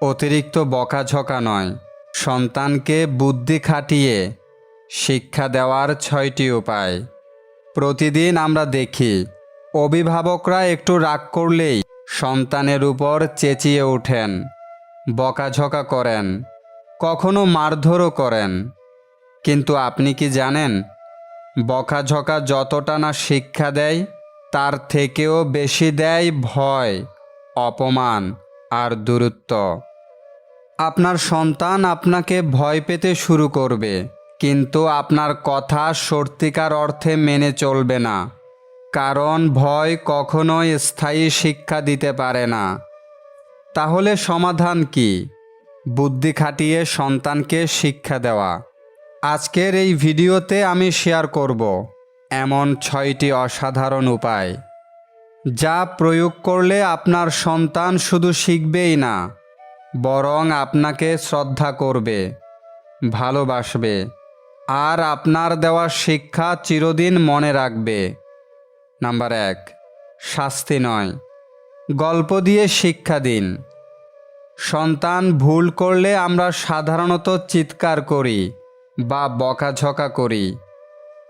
অতিরিক্ত বকাঝকা নয়। সন্তানকে বুদ্ধি খাটিয়ে শিক্ষা দেওয়ার ছয়টি উপায়। প্রতিদিন আমরা দেখি, অভিভাবকরা একটু রাগ করলেই সন্তানের উপর চেঁচিয়ে ওঠেন, বকাঝকা করেন, কখনো মারধরও করেন। কিন্তু আপনি কি জানেন, বকাঝকা যতটা না শিক্ষা দেয়, তার থেকেও বেশি দেয় ভয়, অপমান আর দূরত্ব। আপনার সন্তান আপনাকে ভয় পেতে শুরু করবে, কিন্তু আপনার কথা সত্যিকার অর্থে মেনে চলবে না, কারণ ভয় কখনোই স্থায়ী শিক্ষা দিতে পারে না। তাহলে সমাধান কি? বুদ্ধি খাটিয়ে সন্তানকে শিক্ষা দেওয়া। আজকের এই ভিডিওতে আমি শেয়ার করব এমন ছয়টি অসাধারণ উপায়, যা প্রয়োগ করলে আপনার সন্তান শুধু শিখবেই না বরং আপনাকে শ্রদ্ধা করবে, ভালোবাসবে, আর আপনার দেওয়া শিক্ষা চিরদিন মনে রাখবে। নাম্বার এক, শাস্তি নয়। গল্প দিয়ে শিক্ষা দিন। সন্তান ভুল করলে আমরা সাধারণত চিৎকার করি বা বকাঝকা করি।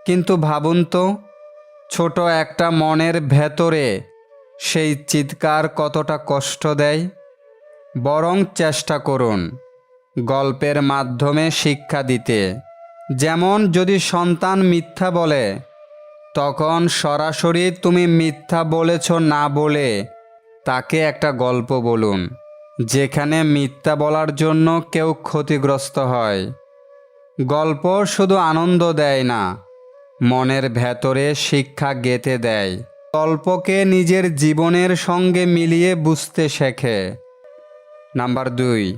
কিন্তু ভাবুন তো, ছোট একটা মনের ভেতরে সেই চিৎকার কতটা কষ্ট দেয়। বরং চেষ্টা করুন। গল্পের মাধ্যমে শিক্ষা দিতে। যেমন যদি সন্তান মিথ্যা বলে, তখন সরাসরি তুমি মিথ্যা বলেছ না বলে তাকে একটা গল্প বলুন, যেখানে মিথ্যা বলার জন্য কেউ ক্ষতিগ্রস্ত হয়। গল্প শুধু আনন্দ দেয় না, মনের ভেতরে শিক্ষা গেঁথে দেয়। গল্পকে নিজের জীবনের সঙ্গে মিলিয়ে বুঝতে শেখে। নাম্বার দুই,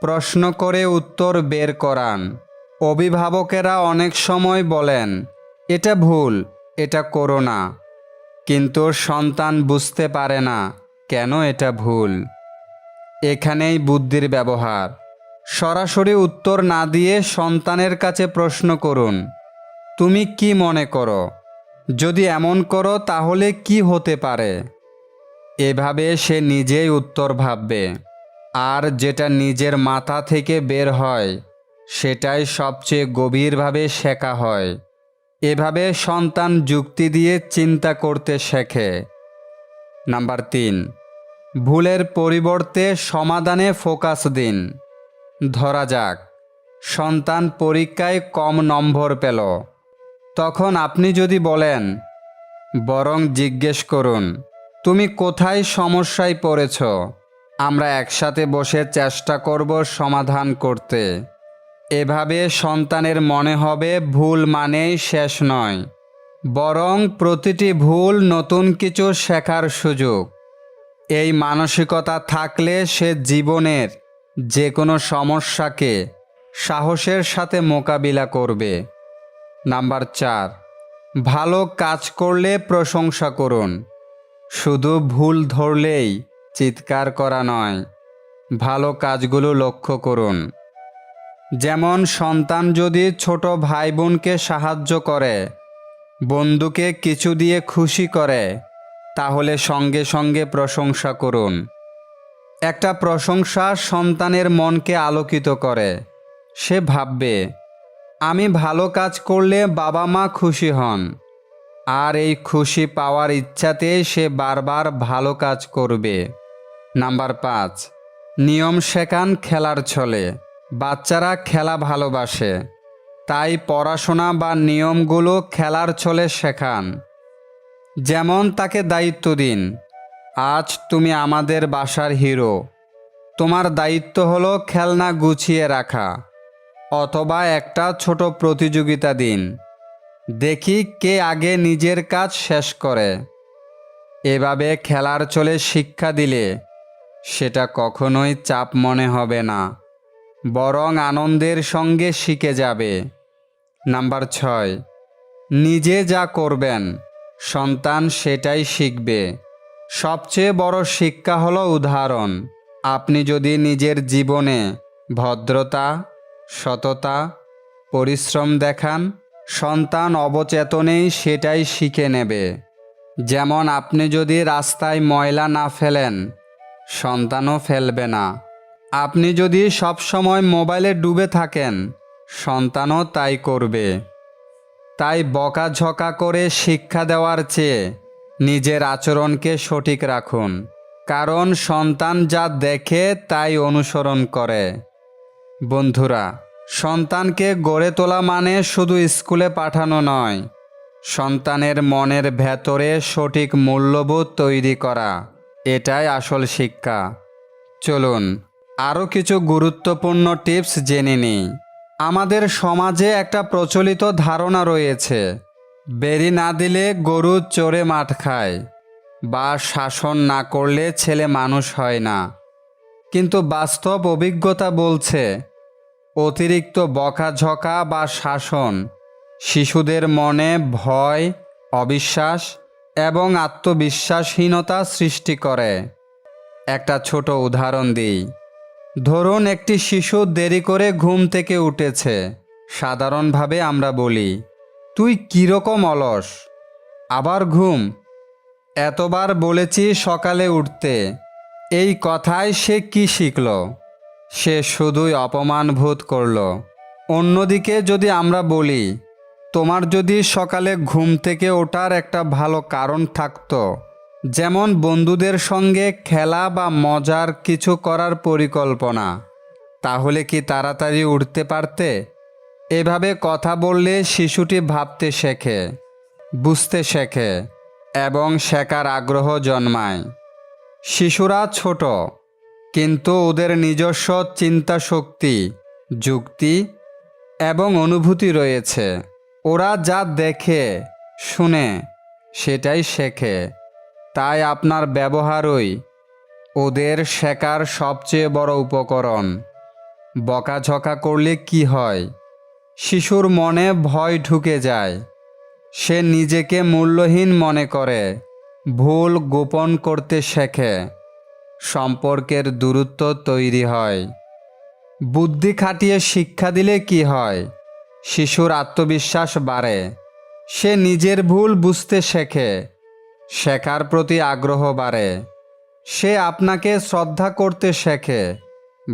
প্রশ্ন করে উত্তর বের করান। অভিভাবকেরা অনেক সময় বলেন, এটা ভুল, এটা করো না। কিন্তু সন্তান বুঝতে পারে না, কেন এটা ভুল? এখানেই বুদ্ধির ব্যবহার। সরাসরি উত্তর না দিয়ে সন্তানের কাছে প্রশ্ন করুন, তুমি কি মনে করো? যদি এমন করো, তাহলে কি হতে পারে? এভাবে সে নিজেই উত্তর ভাববে। আর যেটা নিজের মাথা থেকে বের হয়, সেটাই সবচেয়ে গভীরভাবে শেখা হয়। এভাবে সন্তান যুক্তি দিয়ে চিন্তা করতে শেখে। নাম্বার তিন, ভুলের পরিবর্তে সমাধানে ফোকাস দিন। ধরা যাক, সন্তান পরীক্ষায় কম নম্বর পেল। তখন আপনি যদি বলেন, বরং জিজ্ঞেস করুন, তুমি কোথায় সমস্যায় পড়েছ? আমরা একসাথে বসে চেষ্টা করব সমাধান করতে। এভাবে সন্তানের মনে হবে ভুল মানেই শেষ নয়, বরং প্রতিটি ভুল নতুন কিছু শেখার সুযোগ। এই মানসিকতা থাকলে সে জীবনের যে কোনো সমস্যাকে সাহসের সাথে মোকাবিলা করবে। নাম্বার চার, ভালো কাজ করলে প্রশংসা করুন। শুধু ভুল ধরলেই চিৎকার করা নয়। ভালো কাজগুলো লক্ষ্য করুন। যেমন সন্তান যদি ছোট ভাই বোনকে সাহায্য করে, বন্ধুকে কিছু দিয়ে খুশি করে, তাহলে সঙ্গে সঙ্গে প্রশংসা করুন। একটা প্রশংসা সন্তানের মনকে আলোকিত করে। সে ভাববে, আমি ভালো কাজ করলে বাবা মা খুশি হন। আর এই খুশি পাওয়ার ইচ্ছাতে সে বারবার ভালো কাজ করবে। নাম্বার পাঁচ, নিয়ম শেখান খেলার ছলে। বাচ্চারা খেলা ভালোবাসে। তাই পড়াশোনা বা নিয়মগুলো খেলার ছলে শেখান। যেমন তাকে দায়িত্ব দিন, আজ তুমি আমাদের বাসার হিরো। তোমার দায়িত্ব হলো খেলনা গুছিয়ে রাখা। অথবা একটা ছোট প্রতিযোগিতা দিন। দেখি কে আগে নিজের কাজ শেষ করে। এভাবে খেলার চলে শিক্ষা দিলে সেটা কখনোই চাপ মনে হবে না, বরং আনন্দের সঙ্গে শিখে যাবে। নাম্বার ছয়, নিজে যা করবেন, সন্তান সেটাই শিখবে। সবচেয়ে বড় শিক্ষা হলো উদাহরণ। আপনি যদি নিজের জীবনে ভদ্রতা, সততা, পরিশ্রম দেখান, সন্তান অবচেতনেই সেটাই শিখে নেবে। যেমন আপনি যদি রাস্তায় ময়লা না ফেলেন সন্তানও ফেলবে না। আপনি যদি সবসময় মোবাইলে ডুবে থাকেন, সন্তানও তাই করবে। তাই বকাঝকা করে শিক্ষা দেওয়ার চেয়ে নিজের আচরণকে সঠিক রাখুন। কারণ সন্তান যা দেখে তাই অনুসরণ করে। বন্ধুরা, সন্তানকে গড়ে তোলা মানে শুধু স্কুলে পাঠানো নয়, সন্তানের মনের ভেতরে সঠিক মূল্যবোধ তৈরি করা। এটাই আসল শিক্ষা। চলুন আরও কিছু গুরুত্বপূর্ণ টিপস জেনে নিই। আমাদের সমাজে একটা প্রচলিত ধারণা রয়েছে, বেরি না দিলে গরু চড়ে মাঠ খায় বা শাসন না করলে ছেলে মানুষ হয় না। কিন্তু বাস্তব অভিজ্ঞতা বলছে, অতিরিক্ত বকাঝকা বা শাসন শিশুদের মনে ভয়, অবিশ্বাস এবং আত্মবিশ্বাসহীনতা সৃষ্টি করে। একটা ছোট উদাহরণ দিই। ধরুন একটি শিশু দেরি করে ঘুম থেকে উঠেছে। সাধারণভাবে আমরা বলি, তুই কীরকম অলস? আবার ঘুম। এতবার বলেছি সকালে উঠতে। এই কথায় সে কি শিখল? সে শুধুই অপমান বোধ করল। অন্যদিকে যদি আমরা বলি তোমার যদি সকালে ঘুম থেকে ওঠার একটা ভালো কারণ থাকতো, যেমন বন্ধুদের সঙ্গে খেলা বা মজার কিছু করার পরিকল্পনা, তাহলে কি তাড়াতাড়ি উঠতে পারতে? এভাবে কথা বললে শিশুটি ভাবতে শেখে, বুঝতে শেখে এবং শেখার আগ্রহ জন্মায়। শিশুরা ছোট, কিন্তু ওদের নিজস্ব চিন্তা শক্তি যুক্তি এবং অনুভূতি রয়েছে। ওরা যা দেখে, শুনে, সেটাই শেখে। তাই আপনার ব্যবহারই ওদের শেখার সবচেয়ে বড় উপকরণ। বকাঝকা করলে কি হয়? শিশুর মনে ভয় ঢুকে যায়। সে নিজেকে মূল্যহীন মনে করে, ভুল গোপন করতে শেখে। সম্পর্কের দূরত্ব তৈরি হয়। বুদ্ধি খাটিয়ে শিক্ষা দিলে কি হয়? শিশুর আত্মবিশ্বাস বাড়ে। সে নিজের ভুল বুঝতে শেখে, শেখার প্রতি আগ্রহ বাড়ে। সে আপনাকে শ্রদ্ধা করতে শেখে,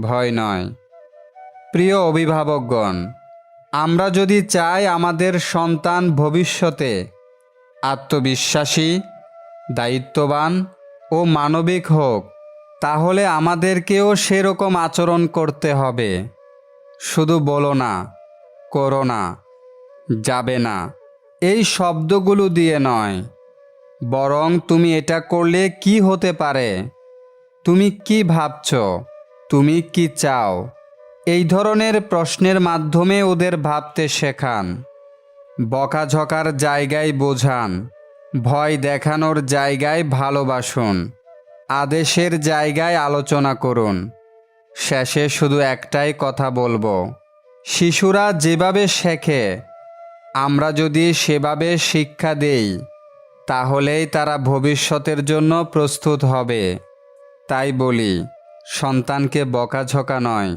ভয় নয়। প্রিয় অভিভাবকগণ, আমরা যদি চাই আমাদের সন্তান ভবিষ্যতে আত্মবিশ্বাসী, দায়িত্ববান ও মানবিক হোক, তাহলে আমাদেরকেও সেরকম আচরণ করতে হবে। শুধু বলো না করো না, যাবে না। এই শব্দগুলো দিয়ে নয়, বরং তুমি এটা করলে কি হতে পারে? তুমি কি ভাবছ? তুমি কি চাও? এই ধরনের প্রশ্নের মাধ্যমে ওদের ভাবতে শেখান। বকাঝকার জায়গায় বোঝান, ভয় দেখানোর জায়গায় ভালোবাসুন, আদেশের জায়গায় আলোচনা করুন। শেষে শুধু একটাই কথা বলব শিশুরা যেভাবে শেখে, আমরা যদি সেভাবে শিক্ষা দেই, তাহলেই তারা ভবিষ্যতের জন্য প্রস্তুত হবে। তাই বলি, সন্তানকে বকাঝকা নয়,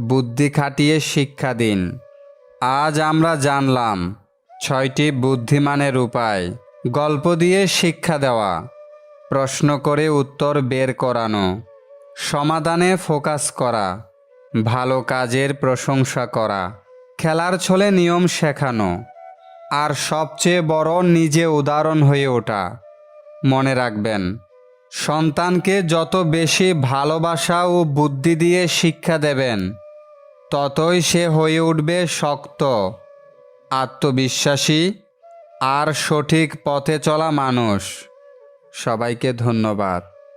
বুদ্ধি খাটিয়ে শিক্ষা দিন। আজ আমরা জানলাম, ছয়টি বুদ্ধিমানের উপায়। গল্প দিয়ে শিক্ষা দেওয়া, প্রশ্ন করে উত্তর বের করানো, সমাধানে ফোকাস করা। ভালো কাজের প্রশংসা করা। খেলার ছলে নিয়ম শেখানো। আর সবচেয়ে বড় নিজে উদাহরণ হয়ে ওঠা। মনে রাখবেন, সন্তানকে যত বেশি ভালোবাসা ও বুদ্ধি দিয়ে শিক্ষা দেবেন, ততই সে হয়ে উঠবে শক্ত, আত্মবিশ্বাসী আর সঠিক পথে চলা মানুষ। সবাইকে ধন্যবাদ।